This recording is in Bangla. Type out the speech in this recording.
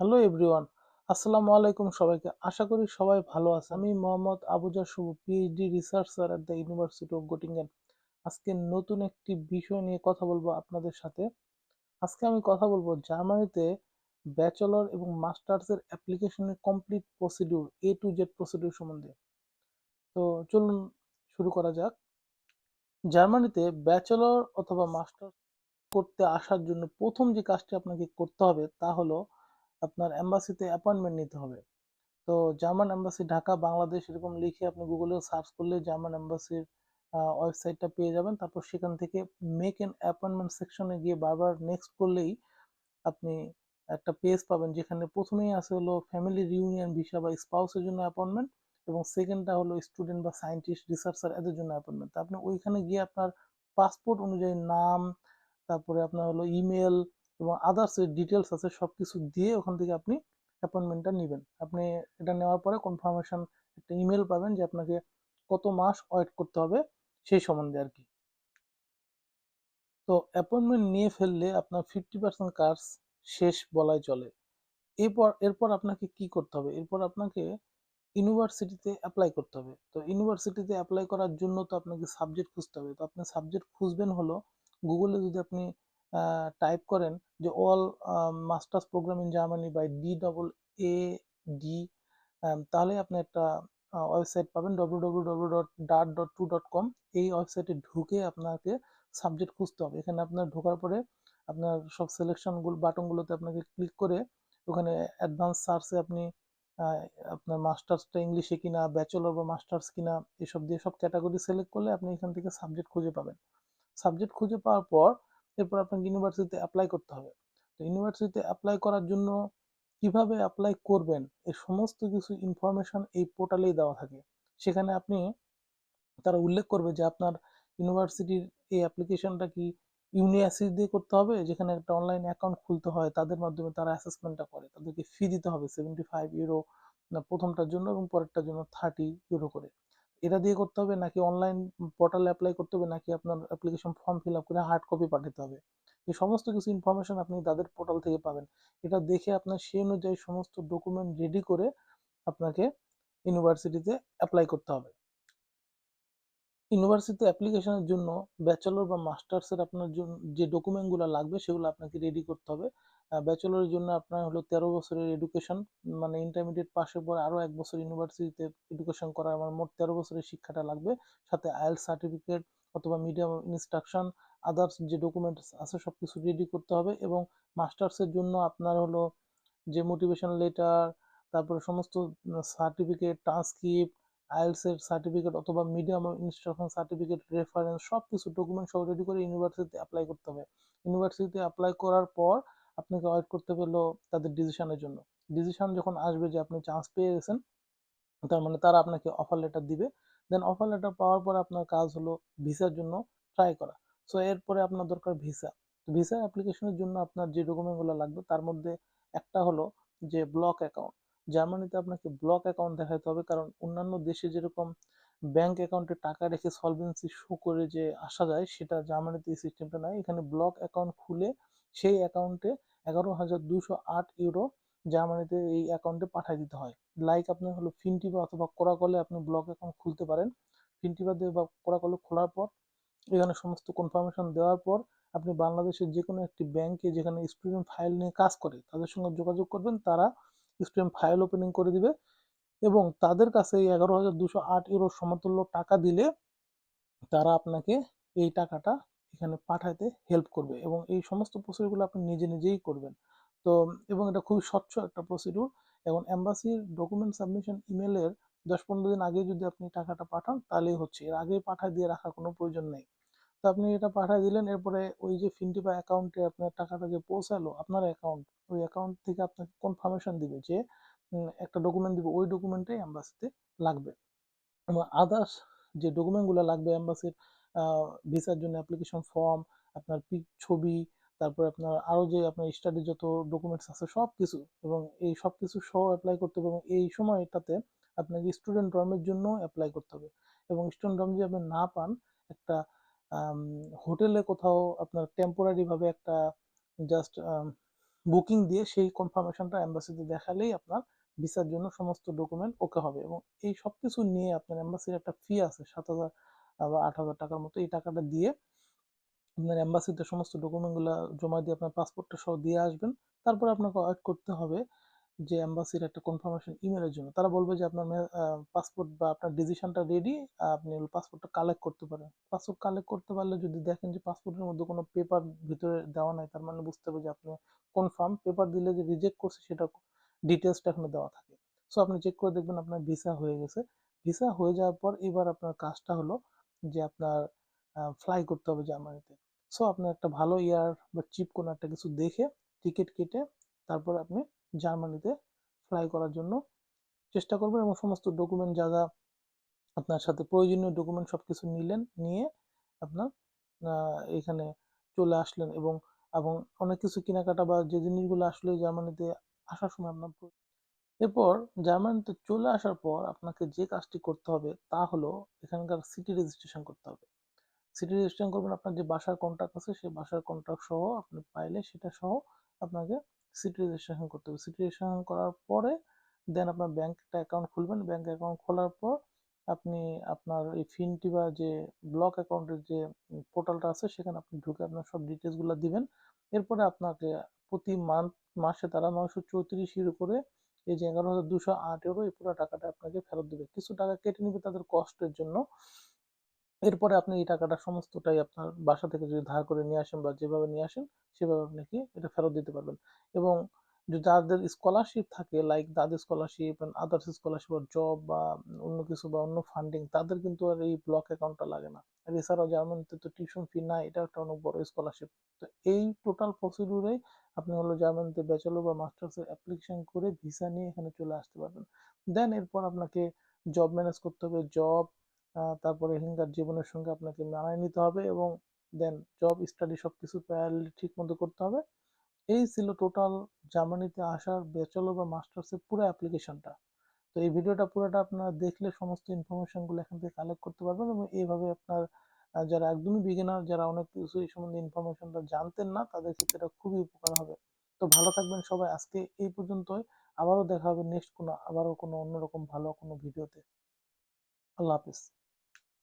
হ্যালো এভরিওয়ান, আসসালামু আলাইকুম সবাইকে। আশা করি সবাই ভালো আছে আমি Mohammad Abuja Shuvo PhD researcher at the university of Gottingen আজকে নতুন একটি বিষয় নিয়ে কথা বলব আপনাদের সাথে। আজকে আমি কথা বলব জার্মানিতে ব্যাচেলর এবং মাস্টার্সের অ্যাপ্লিকেশনের complete procedure A to Z procedure সম্বন্ধে। তো চলুন শুরু করা যাক। জার্মানিতে ব্যাচেলর অথবা মাস্টার্স করতে আসার জন্য প্রথম যে কাজটি আপনাকে করতে হবে তা হলো আপনার এম্বাসিতে অ্যাপয়েন্টমেন্ট নিতে হবে। তো জার্মান এম্বাসি ঢাকা, বাংলাদেশ এরকম লিখে আপনি গুগলে সার্চ করলে জার্মান এম্বাসির ওয়েবসাইটটা পেয়ে যাবেন। তারপর সেখান থেকে মেক এন অ্যাপয়েন্টমেন্ট সেকশনে গিয়ে বারবার নেক্সট করলেই আপনি একটা পেজ পাবেন যেখানে প্রথমেই আছে হলো ফ্যামিলি রিউনিয়ন ভিসা বা স্পাউসের জন্য অ্যাপয়েন্টমেন্ট এবং সেকেন্ডটা হলো স্টুডেন্ট বা সায়েন্টিস্ট রিসার্চার এদের জন্য অ্যাপয়েন্টমেন্ট আপনি ওইখানে গিয়ে আপনার পাসপোর্ট অনুযায়ী নাম, তারপরে আপনার হলো ইমেল এবং আদার্স ডিটেলস আছে সব কিছু দিয়ে ওখান থেকে আপনি অ্যাপয়েন্টমেন্টটা নেবেন। আপনি এটা নেওয়ার পরে কনফার্মেশন একটা ইমেল পাবেন যে আপনাকে কত মাস ওয়েট করতে হবে সেই সম্বন্ধে আর কি তো অ্যাপয়েন্টমেন্ট নিয়ে ফেললে আপনার ফিফটি পার্সেন্ট কাজ শেষ বলাই চলে। এরপর এরপর আপনাকে কি করতে হবে? এরপর আপনাকে ইউনিভার্সিটিতে অ্যাপ্লাই করতে হবে। তো ইউনিভার্সিটিতে অ্যাপ্লাই করার জন্য তো আপনাকে সাবজেক্ট খুঁজতে হবে। তো আপনি সাবজেক্ট খুঁজবেন হলো গুগলে যদি আপনি টাইপ করেন যে all masters program in Germany by D double A D তাহলে আপনি একটা ওয়েবসাইট পাবেন W W W dot daad dot two dot com এই ওয়েবসাইটে ঢুকে আপনাকে সাবজেক্ট খুঁজতে হবে। এখানে আপনার ঢোকার পরে আপনার সব সিলেকশনগুলো বাটনগুলোতে আপনাকে ক্লিক করে ওখানে অ্যাডভান্স সার্চে আপনি আপনার মাস্টার্সটা ইংলিশে কিনা ব্যাচেলর বা মাস্টার্স কিনা, এসব দিয়ে সব ক্যাটাগরি সিলেক্ট করলে আপনি এখান থেকে সাবজেক্ট খুঁজে পাবেন। সাবজেক্ট খুঁজে পাওয়ার পর এরপর আপনাকে ইউনিভার্সিটিতে অ্যাপ্লাই করতে হবে। তো ইউনিভার্সিটিতে অ্যাপ্লাই করার জন্য কীভাবে অ্যাপ্লাই করবেন এই সমস্ত কিছু ইনফরমেশন এই পোর্টালেই দেওয়া থাকে। সেখানে আপনি তারা উল্লেখ করবে যে আপনার ইউনিভার্সিটির এই অ্যাপ্লিকেশনটা কি ইউনিভার্সিটি দিয়ে করতে হবে, যেখানে একটা অনলাইন অ্যাকাউন্ট খুলতে হয়, তাদের মাধ্যমে তারা অ্যাসেসমেন্টটা করে। তাদেরকে ফি দিতে হবে সেভেন্টি ফাইভ ইউরো প্রথমটার জন্য এবং পরেরটার জন্য থার্টি ইউরো করে। এটা দিয়ে করতে হবে নাকি অনলাইন পোর্টালে অ্যাপ্লাই করতে হবে নাকি আপনার অ্যাপ্লিকেশন ফর্ম ফিল আপ করে হার্ড কপি পাঠাতে হবে? এই সমস্ত কিছু ইনফরমেশন আপনি তাদের পোর্টাল থেকে পাবেন। এটা দেখে আপনার সেই অনুযায়ী সমস্ত ডকুমেন্ট রেডি করে আপনাকে ইউনিভার্সিটিতে অ্যাপ্লাই করতে হবে। ইউনিভার্সিটি অ্যাপ্লিকেশনের জন্য ব্যাচেলর বা মাস্টার্সের আপনার যে ডকুমেন্টগুলো লাগবে সেগুলো আপনাকে রেডি করতে হবে। ব্যাচেলরের জন্য আপনার হলো তেরো বছরের এডুকেশন মানে ইন্টারমিডিয়েট পাশের পর আরও এক বছর ইউনিভার্সিটিতে এডুকেশন করার আমার মোট তেরো বছরের শিক্ষাটা লাগবে। সাথে আইএল সার্টিফিকেট অথবা মিডিয়াম ইনস্ট্রাকশন আদার্স যে ডকুমেন্টস আছে সব কিছু রেডি করতে হবে এবং মাস্টার্সের জন্য আপনার হলো যে মোটিভেশন লেটার তারপরে সমস্ত সার্টিফিকেট ট্রান্সক্রিপ্ট আইএলসের সার্টিফিকেট অথবা মিডিয়াম ইনস্ট্রাকশন সার্টিফিকেট রেফারেন্স সব কিছু ডকুমেন্ট সব রেডি করে ইউনিভার্সিটিতে অ্যাপ্লাই করতে হবে। ইউনিভার্সিটিতে অ্যাপ্লাই করার পর আপনাকে ওয়েট করতে হলো তাদের ডিসিশনের জন্য। ডিসিশন যখন আসবে যে আপনি চান্স পেয়ে গেছেন, তার মানে তারা আপনাকে অফার লেটার দিবে। দেন অফার লেটার পাওয়ার পর আপনার কাজ হলো ভিসার জন্য ট্রাই করা। সো এরপরে আপনার দরকার ভিসা ভিসা অ্যাপ্লিকেশনের জন্য আপনার যে ডকুমেন্টগুলো লাগবে, তার মধ্যে একটা হলো যে ব্লক অ্যাকাউন্ট জার্মানিতে আপনাকে ব্লক অ্যাকাউন্ট দেখাতে হবে, কারণ অন্যান্য দেশে যেরকম ব্যাংক অ্যাকাউন্টে টাকা রেখে সলভেন্সি শো করে যে আসা যায়, সেটা জার্মানিতে এই সিস্টেমটা নাই। এখানে ব্লক অ্যাকাউন্ট খুলে সেই অ্যাকাউন্টে এগারো হাজার দুশো আট ইউরো জার্মানিতে এই অ্যাকাউন্টে পাঠিয়ে দিতে হয়। লাইক আপনার হলো ফিনটিপা অথবা কোরাকলে আপনি ব্লক অ্যাকাউন্ট খুলতে পারেন। ফিনটিপা দিয়ে বা কোরাকলে খোলার পর, এখানে সমস্ত কনফার্মেশন দেওয়ার পর, আপনি বাংলাদেশের যে কোনো একটি ব্যাংকে যেখানে স্টুডেন্ট ফাইল নিয়ে কাজ করে, তাদের সঙ্গে যোগাযোগ করবেন। তারা স্টুডেন্ট ফাইল ওপেনিং করে দিবে এবং তাদের কাছে এই এগারো হাজার দুশো আট ইউরো সমতুল্য টাকা দিলে তারা আপনাকে এই টাকাটা এখানে পাঠাতে হেল্প করবে এবং এই সমস্ত প্রসিডিউরগুলো আপনি নিজে নিজেই করবেন। তো, এবং এটা খুবই স্বচ্ছ একটা প্রসিডিউর এবং অ্যাম্বাসির ডকুমেন্ট সাবমিশন ইমেলের দশ পনেরো দিন আগে যদি আপনি টাকাটা পাঠান, তাহলেই হচ্ছে। এর আগে পাঠায় দিয়ে রাখার কোনো প্রয়োজন নেই। তো আপনি এটা পাঠিয়ে দিলেন, এরপরে ওই যে ফিনটিপা অ্যাকাউন্টে আপনার টাকাটা যে পৌঁছালো, আপনার অ্যাকাউন্ট ওই অ্যাকাউন্ট থেকে আপনাকে কনফার্মেশন দিবে যে একটা ডকুমেন্ট দিবে। ওই ডকুমেন্টটাই অ্যাম্বাসিতে লাগবে। এবং আদার্স যে ডকুমেন্টগুলো লাগবে অ্যাম্বাসির ভিসার জন্য অ্যাপ্লিকেশন ফর্ম আপনার পিক ছবি, তারপর আপনার আরও যে আপনার স্টাডি যত ডকুমেন্টস আছে সব কিছু এবং এই সব কিছু সহ অ্যাপ্লাই করতে হবে এবং এই সময়টাতে আপনাকে স্টুডেন্ট ডর্মের জন্য অ্যাপ্লাই করতে হবে। এবং স্টুডেন্ট ডর্ম যদি আপনি না পান, একটা হোটেলে কোথাও আপনার টেম্পোরারিভাবে একটা জাস্ট বুকিং দিয়ে সেই কনফার্মেশনটা এম্বাসিতে দেখালেই আপনার ভিসার জন্য সমস্ত ডকুমেন্ট ওকে হবে এবং এই সব কিছু নিয়ে আপনার অ্যাম্বাসির একটা ফি আছে সাত হাজার বা আট হাজার টাকার মতো। এই টাকাটা দিয়ে আপনার অ্যাম্বাসিতে সমস্ত ডকুমেন্টগুলো জমা দিয়ে আপনার পাসপোর্টটা সহ দিয়ে আসবেন। তারপর আপনাকে ওয়েট করতে হবে যে এম্বাসির একটা কনফার্মেশন ইমেলের জন্য, তারা বলবে যে আপনার পাসপোর্ট বা আপনার ডিসিশনটা রেডি আপনি পাসপোর্টটা কালেক্ট করতে পারেন। পাসপোর্ট কালেক্ট করতে পারলে যদি দেখেন যে পাসপোর্টের মধ্যে কোনো পেপার ভিতরে দেওয়া নাই, তার মানে বুঝতে হবে যে আপনি কনফার্ম পেপার দিলে যে রিজেক্ট করছে সেটা ডিটেলসটা এখানে দেওয়া থাকে। সো আপনি চেক করে দেখবেন আপনার ভিসা হয়ে গেছে। ভিসা হয়ে যাওয়ার পর এবার আপনার কাজটা হলো যে আপনার ফ্লাই করতে হবে জার্মানিতে। সো আপনার একটা ভালো ইয়ার বা চিপ কোনো একটা কিছু দেখে টিকিট কেটে তারপর আপনি জার্মানিতে ফ্লাই করার জন্য চেষ্টা করবেন এবং সমস্ত ডকুমেন্ট যা যা আপনার সাথে প্রয়োজনীয় ডকুমেন্ট সব কিছু নিলেন, নিয়ে আপনার এখানে চলে আসলেন এবং এবং অনেক কিছু কেনাকাটা বা যে জিনিসগুলো আসলে জার্মানিতে আসার সময় আপনার এরপর জার্মানিতে চলে আসার পর আপনাকে যে কাজটি করতে হবে তা হলো এখানকার সিটি রেজিস্ট্রেশন করতে হবে। সিটি রেজিস্ট্রেশন করবেন আপনার যে বাসার কন্ট্রাক্ট আছে সেই বাসার কন্ট্রাক্ট সহ আপনি পাইলে সেটা সহ আপনাকে সিটি রেজিস্ট্রেশন করতে হবে। সিটি রেজিস্ট্রেশন করার পরে দেন আপনার ব্যাংক অ্যাকাউন্ট খুলবেন। ব্যাংক অ্যাকাউন্ট খোলার পর আপনি আপনার এই ফিনটি বা যে ব্লক অ্যাকাউন্টের যে পোর্টালটা আছে, সেখানে আপনি ঢুকে আপনার সব ডিটেলসগুলো দিবেন। এরপরে আপনাকে প্রতি মান্থ মাসে তারা নয়শো চৌত্রিশ ইউরো করে এই যে এগারো হাজার দুশো আট ইউরো এই পুরো টাকাটা আপনাকে ফেরত দেবে। কিছু টাকা কেটে নেবে তাদের কষ্টের জন্য। এরপরে আপনি এই টাকাটা সমস্তটাই আপনার বাসা থেকে যদি ধার করে নিয়ে আসেন বা যেভাবে নিয়ে আসেন, সেভাবে আপনি কি এটা ফেরত দিতে পারবেন। এবং যাদের স্কলারশিপ থাকে লাইক দাদের স্কলারশিপ আদার্স স্কলারশিপ জব বা অন্য কিছু বা অন্য ফান্ডিং তাদের কিন্তু আর এই ব্লক অ্যাকাউন্টটা লাগে না। আর এছাড়াও জার্মানিতে তো টিউশন ফি নাই এটা একটা অনেক বড় স্কলারশিপ তো এই টোটাল প্রসিডিউরে আপনি হলো জার্মানিতে ব্যাচেলর বা মাস্টার্সের অ্যাপ্লিকেশন করে ভিসা নিয়ে এখানে চলে আসতে পারবেন। দেন এরপর আপনাকে জব ম্যানেজ করতে হবে। জব তারপরে এখানকার জীবনের সঙ্গে আপনাকে মানায় নিতে হবে এবং দেন জব স্টাডি সব কিছু প্যারালি ঠিক মতো করতে হবে। এই ছিল টোটাল জার্মানিতে আসার ব্যাচেলর বা মাস্টার্সের পুরো অ্যাপ্লিকেশনটা তো এই ভিডিওটা পুরোটা আপনারা দেখলে সমস্ত ইনফরমেশনগুলো এখান থেকে কালেক্ট করতে পারবেন এবং এইভাবে আপনার যারা একদমই বিগিনার যারা অনেক কিছু এই সম্বন্ধে ইনফরমেশনটা জানতেন না, তাদের ক্ষেত্রে এটা খুবই উপকার হবে। তো ভালো থাকবেন সবাই, আজকে এই পর্যন্তই। আবারও দেখা হবে নেক্সট কোনো, আবারও কোনো অন্যরকম ভালো কোনো ভিডিওতে আল্লাহ হাফিজ।